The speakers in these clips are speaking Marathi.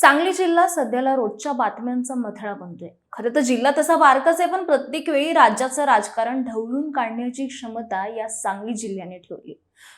सांगली जिल्हा सध्याला रोजच्या बातम्यांचा मथळा बनतोय. खरं तर जिल्हा तसा बारकाच आहे पण प्रत्येक वेळी राज्याचं राजकारण ढवळून काढण्याची क्षमता या सांगली जिल्ह्याने ठेवली.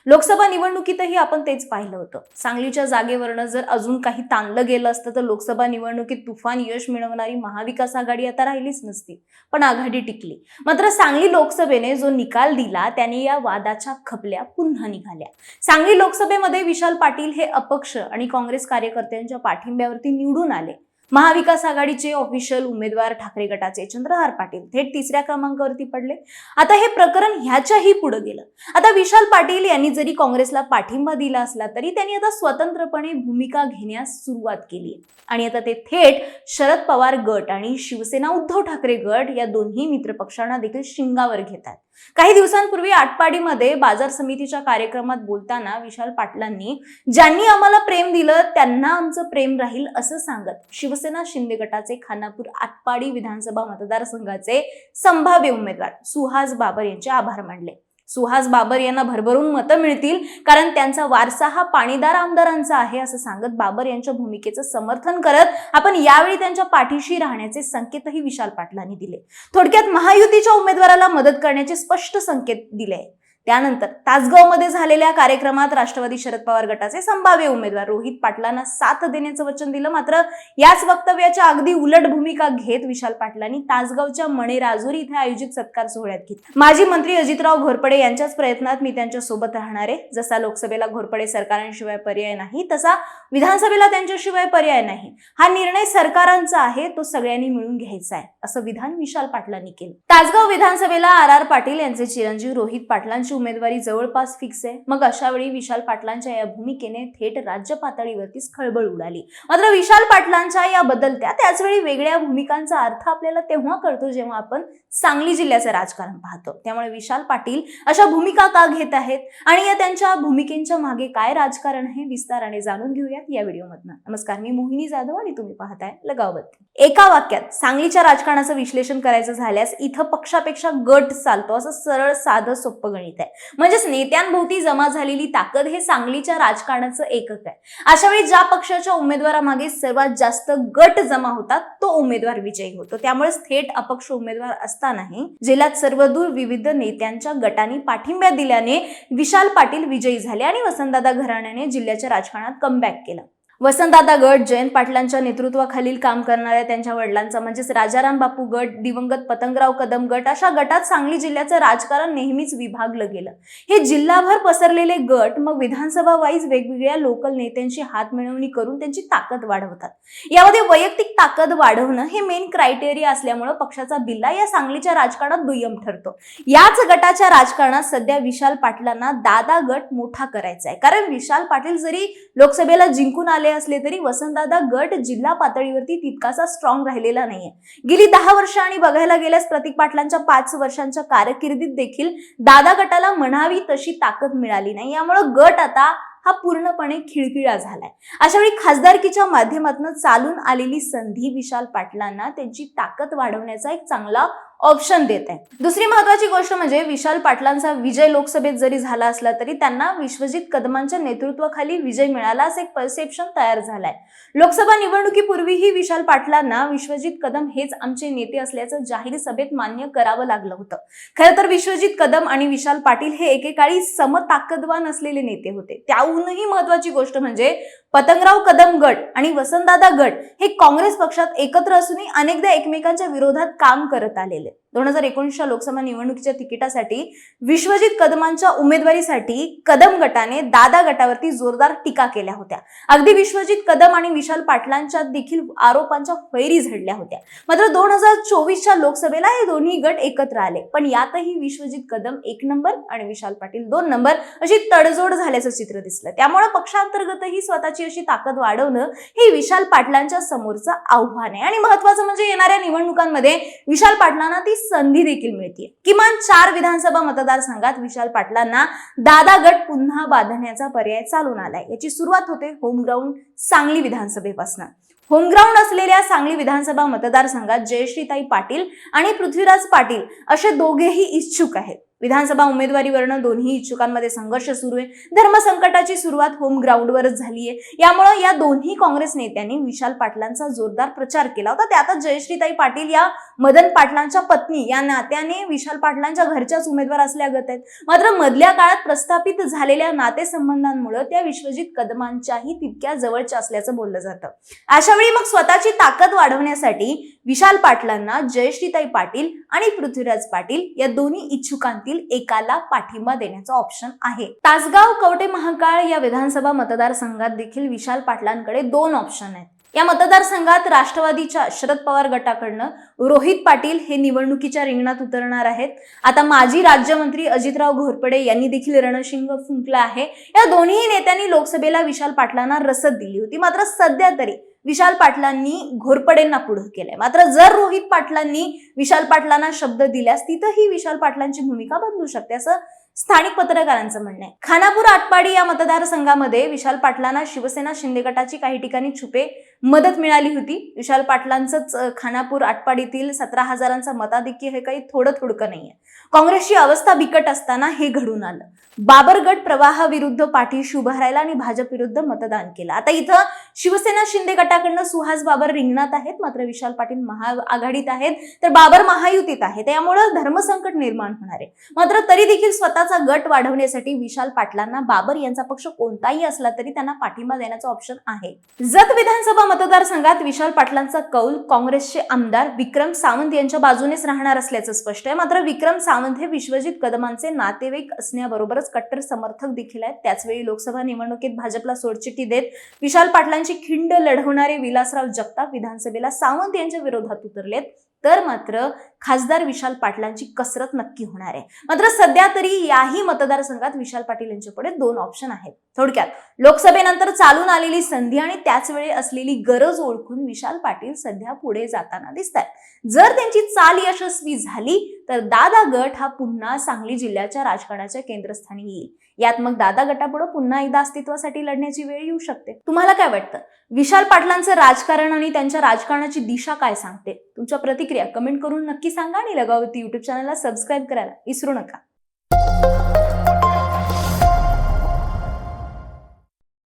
लोकसभा निवडणुकीतही आपण तेच पाहिलं होतं. सांगलीच्या जागेवरनं जर अजून काही ताणलं गेलं असतं तर लोकसभा निवडणुकीत तुफान यश मिळवणारी महाविकास आघाडी आता राहिलीच नसती पण आघाडी टिकली. मात्र सांगली लोकसभेने जो निकाल दिला त्याने या वादाच्या खपल्या पुन्हा निघाल्या. सांगली लोकसभेमध्ये विशाल पाटील हे अपक्ष आणि काँग्रेस कार्यकर्त्यांच्या पाठिंब्यावरती निवडून आले. महाविकास आघाडीचे ऑफिशियल उमेदवार ठाकरे गटाचे चंद्रहार पाटील थेट तिसऱ्या क्रमांकावरती पडले. आता हे प्रकरण ह्याच्याही पुढे गेलं. आता विशाल पाटील यांनी जरी काँग्रेसला पाठिंबा दिला असला तरी त्यांनी आता स्वतंत्रपणे भूमिका घेण्यास सुरुवात केली आणि आता ते थेट शरद पवार गट आणि शिवसेना उद्धव ठाकरे गट या दोन्ही मित्रपक्षांना देखील शिंगावर घेतात. काही दिवसांपूर्वी आटपाडीमध्ये बाजार समितीच्या कार्यक्रमात बोलताना विशाल पाटलांनी ज्यांनी आम्हाला प्रेम दिलं त्यांना आमचं प्रेम राहील असं सांगत शिवसेना शिंदे गटाचे खानापूर आटपाडी विधानसभा मतदारसंघाचे संभाव्य उमेदवार सुहास बाबर यांचे आभार मानले. सुहास बाबर यांना भरभरून मतं मिळतील कारण त्यांचा वारसा हा पाणीदार आमदारांचा आहे असं सांगत बाबर यांच्या भूमिकेचं समर्थन करत आपण यावेळी त्यांच्या पाठीशी राहण्याचे संकेतही विशाल पाटलांनी दिले. थोडक्यात महायुतीच्या उमेदवाराला मदत करण्याचे स्पष्ट संकेत दिले. त्यानंतर तासगावमध्ये झालेल्या कार्यक्रमात राष्ट्रवादी शरद पवार गटाचे संभाव्य उमेदवार रोहित पाटलांना साथ देण्याचं वचन दिलं. मात्र याच वक्तव्याच्या अगदी उलट भूमिका घेत विशाल पाटलांनी तासगावच्या मणे राजुरी इथे आयोजित सत्कार सोहळ्यात घेतला. माजी मंत्री अजितराव घोरपडे यांच्याच प्रयत्नात मी त्यांच्यासोबत राहणारे जसा लोकसभेला घोरपडे सरकारांशिवाय पर्याय नाही तसा विधानसभेला त्यांच्याशिवाय पर्याय नाही. हा निर्णय सरकारांचा आहे तो सगळ्यांनी मिळून घ्यायचा आहे असं विधान विशाल पाटलांनी केलं. तासगाव विधानसभेला आर आर पाटील यांचे चिरंजीव रोहित पाटलांची उमेदवारी जवळपास फिक्स आहे. मग अशा वेळी विशाल पाटलांच्या या भूमिकेने थेट राज्य पातळीवरतीच खळबळ उडाली. मात्र विशाल पाटलांच्या या बदलत्या त्याचवेळी वेगळ्या भूमिकांचा अर्थ आपल्याला तेव्हा कळतो जेव्हा आपण सांगली जिल्ह्याचं राजकारण पाहतो. त्यामुळे विशाल पाटील अशा भूमिका का घेत आहेत आणि या त्यांच्या भूमिकेच्या मागे काय राजकारण आहे विस्ताराने जाणून घेऊयात या व्हिडिओमधनं. नमस्कार मी मोहिनी जाधव आणि तुम्ही पाहताय लगावबत्ती. एका वाक्यात सांगलीच्या राजकारणाचं विश्लेषण करायचं झाल्यास इथं पक्षापेक्षा गट चालतो. असं सरळ साधं सोपं गणित आहे. म्हणजेच नेत्यांभोवती जमा झालेली ताकद हे सांगलीच्या राजकारणाचं एकक आहे. अशा वेळी ज्या पक्षाच्या उमेदवारामागे सर्वात जास्त गट जमा होतात तो उमेदवार विजयी होतो. त्यामुळे थेट अपक्ष उमेदवार असतानाही जिल्ह्यात सर्वदूर विविध नेत्यांच्या गटांनी पाठिंब्या दिल्याने विशाल पाटील विजयी झाले आणि वसंतदादा घराण्याने जिल्ह्याच्या राजकारणात कमबॅक केलं. वसंतदादा गट जयंत पाटलांच्या नेतृत्वाखालील काम करणाऱ्या त्यांच्या वडिलांचा म्हणजेच राजाराम बापू गट दिवंगत पतंगराव कदम गट अशा गटात सांगली जिल्ह्याचं राजकारण नेहमीच विभागलं गेलं. हे जिल्हाभर पसरलेले गट मग विधानसभा वाईज वेगवेगळ्या लोकल नेत्यांची हात मिळवणी करून त्यांची ताकद वाढवतात. यामध्ये वैयक्तिक ताकद वाढवणं हे मेन क्रायटेरिया असल्यामुळे पक्षाचा बिल्ला या सांगलीच्या राजकारणात दुय्यम ठरतो. याच गटाच्या राजकारणात सध्या विशाल पाटलांना दादा गट मोठा करायचा आहे कारण विशाल पाटील जरी लोकसभेला जिंकून आले असले तरी वसंतदादा गट जिल्हा पातळीवरती तितकासा स्ट्रॉंग राहिलेला नाहीये. गेली दहा वर्ष आणि बघायला गेल्यास प्रतीक पाटलांच्या पाच वर्षांच्या कारकिर्दीत देखील दादा गटाला म्हणावी तशी ताकद मिळाली नाही. यामुळे गट आता हा पूर्णपणे खिळखिळा झालाय. अशा वेळी खासदारकीच्या माध्यमातून चालून आलेली संधी विशाल पाटलांना त्यांची ताकद वाढवण्याचा एक चांगला ऑप्शन देत. आहे दुसरी महत्वाची गोष्ट म्हणजे विशाल पाटलांचा विजय लोकसभेत जरी झाला असला तरी त्यांना विश्वजित कदमांच्या नेतृत्वाखाली विजय मिळाला असं एक परसेप्शन तयार झालाय. लोकसभा निवडणुकीपूर्वीही विशाल पाटलांना विश्वजित कदम हेच आमचे नेते असल्याचं जाहीर सभेत मान्य करावं लागलं होतं. खरं तर विश्वजित कदम आणि विशाल पाटील हे एकेकाळी समताकदवान असलेले नेते होते. त्याहूनही महत्वाची गोष्ट म्हणजे पतंगराव कदम गट आणि वसंतदादा गट हे काँग्रेस पक्षात एकत्र असूनही अनेकदा एकमेकांच्या विरोधात काम करत आलेले. दोन हजार एकोणीसच्या लोकसभा निवडणुकीच्या तिकिटासाठी विश्वजित कदमांच्या उमेदवारीसाठी कदम गटाने दादा गटावरती जोरदार टीका केल्या होत्या. अगदी विश्वजित कदम आणि विशाल पाटलांच्या देखील आरोपांच्या फैरी झडल्या होत्या. मात्र दोन हजार चोवीसच्या लोकसभेला हे दोन्ही गट एकत्र आले. पण यातही विश्वजित कदम एक नंबर आणि विशाल पाटील दोन नंबर अशी तडजोड झाल्याचं चित्र दिसलं. त्यामुळे पक्षांतर्गतही स्वतःची अशी ताकद वाढवणं हे विशाल पाटलांच्या समोरचं आव्हान आहे. आणि महत्वाचं म्हणजे येणाऱ्या निवडणुकांमध्ये विशाल पाटलांना ती संधी देखील मिळते किमान चार विधानसभा मतदारसंघात विशाल पाटलांना दादा गट पुन्हा बांधण्याचा पर्याय चालून आलाय. याची सुरुवात होते होमग्राऊंड सांगली विधानसभेपासून. होमग्राऊंड असलेल्या सांगली विधानसभा मतदारसंघात जयश्रीताई पाटील आणि पृथ्वीराज पाटील असे दोघेही इच्छुक आहेत. विधानसभा उमेदवारीवरनं दोन्ही इच्छुकांमध्ये संघर्ष सुरू आहे. धर्मसंकटाची सुरुवात होम ग्राउंडवरच झाली आहे. यामुळे या दोन्ही काँग्रेस नेत्यांनी विशाल पाटलांचा जोरदार प्रचार केला होता. त्यातच जयश्रीताई पाटील या मदन पाटलांच्या पत्नी या नात्याने विशाल पाटलांच्या घरच्याच उमेदवार असल्यागत आहेत. मात्र मधल्या काळात प्रस्थापित झालेल्या नातेसंबंधांमुळे त्या विश्वजित कदमांच्याही तितक्या जवळच्या असल्याचं बोललं जातं. अशा वेळी मग स्वतःची ताकद वाढवण्यासाठी विशाल पाटलांना जयश्रीताई पाटील आणि पृथ्वीराज पाटील या दोन्ही इच्छुकांतील एकाला पाठिंबा देण्याचा ऑप्शन आहे. तासगाव कवटे महाकाळ या विधानसभा मतदारसंघात देखील विशाल पाटलांकडे दोन ऑप्शन आहेत. या मतदारसंघात राष्ट्रवादीच्या शरद पवार गटाकडनं रोहित पाटील हे निवडणुकीच्या रिंगणात उतरणार आहेत. आता माजी राज्यमंत्री अजितराव घोरपडे यांनी देखील रणशिंग फुंकलं आहे. या दोन्ही नेत्यांनी लोकसभेला विशाल पाटलांना रसद दिली होती. मात्र सध्या तरी विशाल पाटलांनी घोरपडेंना पुढे केलंय. मात्र जर रोहित पाटलांनी विशाल पाटलांना शब्द दिल्यास तिथंही विशाल पाटलांची भूमिका बदलू शकते असं स्थानिक पत्रकारांचं म्हणणं आहे. खानापूर आटपाडी या मतदारसंघामध्ये विशाल पाटलांना शिवसेना शिंदे गटाची काही ठिकाणी छुपे मदत मिळाली होती. विशाल पाटलांचंच खानापूर आटपाडीतील सतरा हजारांचा मताधिक्य हे काही थोडं थोडकं नाहीये. काँग्रेसची अवस्था बिकट असताना हे घडून आलं. बाबरगड प्रवाहाविरुद्ध पाठीशी उभं राहिला आणि भाजप विरुद्ध मतदान केलं. आता इथं शिवसेना शिंदे गटाकडनं सुहास बाबर रिंगणात आहेत. मात्र विशाल पाटील महाआघाडीत आहेत. तर बाबर महायुतीत आहेत. त्यामुळं धर्मसंकट निर्माण होणार आहे. मात्र तरी देखील स्वतःचा गट वाढवण्यासाठी विशाल पाटलांना बाबर यांचा पक्ष कोणताही असला तरी त्यांना पाठिंबा देण्याचा ऑप्शन आहे. जत विधानसभा मतदारसंघात विशाल पाटलांचा कौल काँग्रेसचे आमदार विक्रम सावंत यांच्या बाजूनेच राहणार असल्याचं स्पष्ट आहे. मात्र विक्रम सावंत हे विश्वजित कदमांचे नातेवाईक असण्याबरोबरच कट्टर समर्थक देखील आहेत. त्याचवेळी लोकसभा निवडणुकीत भाजपला सोडचिठी देत विशाल पाटलांची खिंड लढवणारे विलासराव जगताप विधानसभेला सावंत यांच्या विरोधात उतरलेत. तर मात्र खासदार विशाल पाटलांची कसरत नक्की होणार आहे. मात्र सध्या तरी याही मतदारसंघात विशाल पाटील यांच्यापुढे दोन ऑप्शन आहेत. थोडक्यात लोकसभेनंतर चालून आलेली संधी आणि त्याच वेळी असलेली गरज ओळखून विशाल पाटील सध्या पुढे जाताना दिसतात जर त्यांची चाल यशस्वी झाली तर दादा गट हा पुन्हा सांगली जिल्ह्याच्या राजकारणाच्या केंद्रस्थानी येईल. यात मग दादा गटापुढे पुन्हा एकदा अस्तित्वासाठी लढण्याची वेळ येऊ शकते. तुम्हाला काय वाटतं? विशाल पाटलांचं राजकारण आणि त्यांच्या राजकारणाची दिशा काय सांगते? तुमच्या प्रतिक्रिया कमेंट करून नक्की सांगा आणि लगावती युट्यूब चॅनलला सबस्क्राईब करायला विसरू नका.